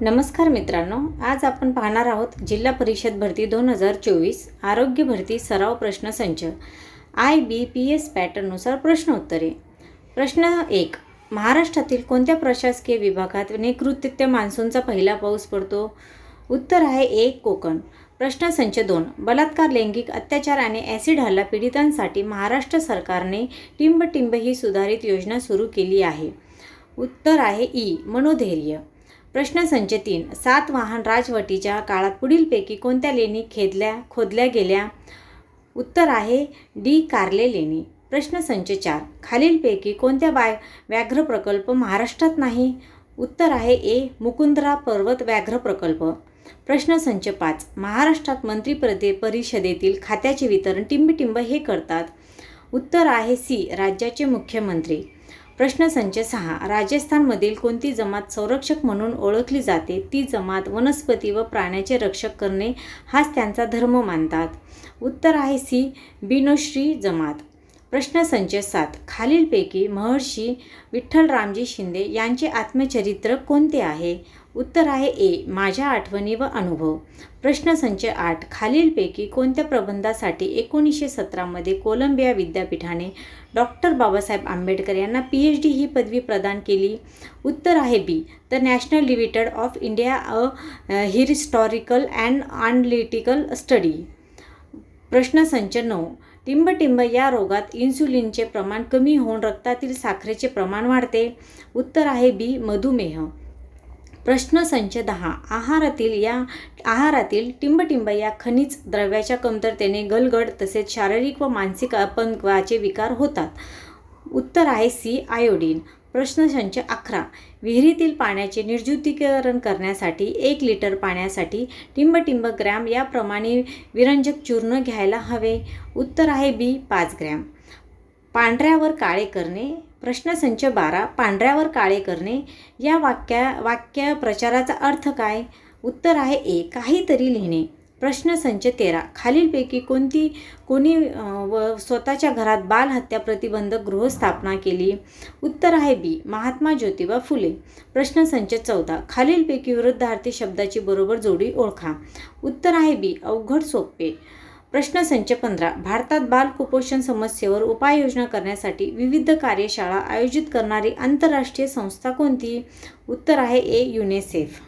नमस्कार मित्रांनो आज आपण पाहणार आहोत जिल्हा परिषद भरती दोन हजार चोवीस आरोग्य भरती सराव प्रश्न संच आय बी पी एस पॅटर्ननुसार प्रश्न उत्तरे. प्रश्न एक महाराष्ट्रातील कोणत्या प्रशासकीय विभागात नैकृत्य मान्सूनचा पहिला पाऊस पडतो? उत्तर आहे एक कोकण. प्रश्न संच दोन बलात्कार लैंगिक अत्याचार आणि ॲसिड हल्ला पीडितांसाठी महाराष्ट्र सरकारने टिंब टिंब ही सुधारित योजना सुरू केली आहे. उत्तर आहे ई मनोधैर्य. प्रश्न संच तीन. सात वाहन राजवटीच्या काळात पुढीलपैकी कोणत्या लेणी खेदल्या खोदल्या गेल्या? उत्तर आहे डी. कारले लेणी. प्रश्न संच चार. खालीलपैकी कोणत्या बाय व्याघ्र प्रकल्प महाराष्ट्रात नाही? उत्तर आहे ए. मुकुंदरा पर्वत व्याघ्र प्रकल्प. प्रश्न संच पाच. महाराष्ट्रात मंत्रिपदे परिषदेतील खात्याचे वितरण टिंबटिंब हे करतात. उत्तर आहे सी. राज्याचे मुख्यमंत्री. प्रश्न संच सहा. राजस्थानमधील कोणती जमात संरक्षक म्हणून ओळखली जाते? ती जमात वनस्पती व प्राण्याचे रक्षक करणे हाच त्यांचा धर्म मानतात. उत्तर आहे सी. बिनोश्री जमात. प्रश्न संच सात. खालीलपैकी महर्षी विठ्ठल रामजी शिंदे यांचे आत्मचरित्र कोणते आहे? उत्तर आहे ए. माझ्या आठवणी व अनुभव. प्रश्न संच आठ. खालीलपैकी कोणत्या प्रबंधासाठी एकोणीसशे सतरामध्ये कोलंबिया विद्यापीठाने डॉक्टर बाबासाहेब आंबेडकर यांना पी एच डी ही पदवी प्रदान केली? उत्तर आहे B. The national limited of India a historical and analytical study. प्रश्न संच नऊ. टिंबटिंब या रोगात इन्सुलिनचे प्रमाण कमी होऊन रक्तातील साखरेचे प्रमाण वाढते. उत्तर आहे बी मधुमेह. प्रश्न संच दहा. आहारातील या आहारातील टिंबटिंब या खनिज द्रव्याच्या कमतरतेने गलगड तसेच शारीरिक व मानसिक अपंगवाचे विकार होतात. उत्तर आहे सी आयोडीन. प्रश्न संच अकरा. विहिरीतील पाण्याचे निर्जुतीकरण करण्यासाठी एक लिटर पाण्यासाठी टिंबटिंब ग्रॅम याप्रमाणे विरंजक चूर्ण घ्यायला हवे. उत्तर आहे बी पाच ग्रॅम. पांढऱ्यावर काळे करणे. प्रश्नसंच बारा. पांढऱ्यावर काळे करणे. या वाक्या वाक्य प्रचाराचा अर्थ काय? उत्तर आहे ए. काहीतरी लिहिणे. प्रश्नसंच तेरा. खालीलपैकी कोणती कोणी व स्वतःच्या घरात बालहत्या प्रतिबंधक गृहस्थापना केली? उत्तर आहे बी. महात्मा ज्योतिबा फुले. प्रश्नसंच चौदा. खालीलपैकी विरुद्धार्थी शब्दाची बरोबर जोडी ओळखा. उत्तर आहे बी. अवघड सोपे. प्रश्नसंच पंधरा. भारतात बाल कुपोषण समस्येवर उपाययोजना करण्यासाठी विविध कार्यशाळा आयोजित करणारी आंतरराष्ट्रीय संस्था कोणती? उत्तर आहे ए. युनेसेफ.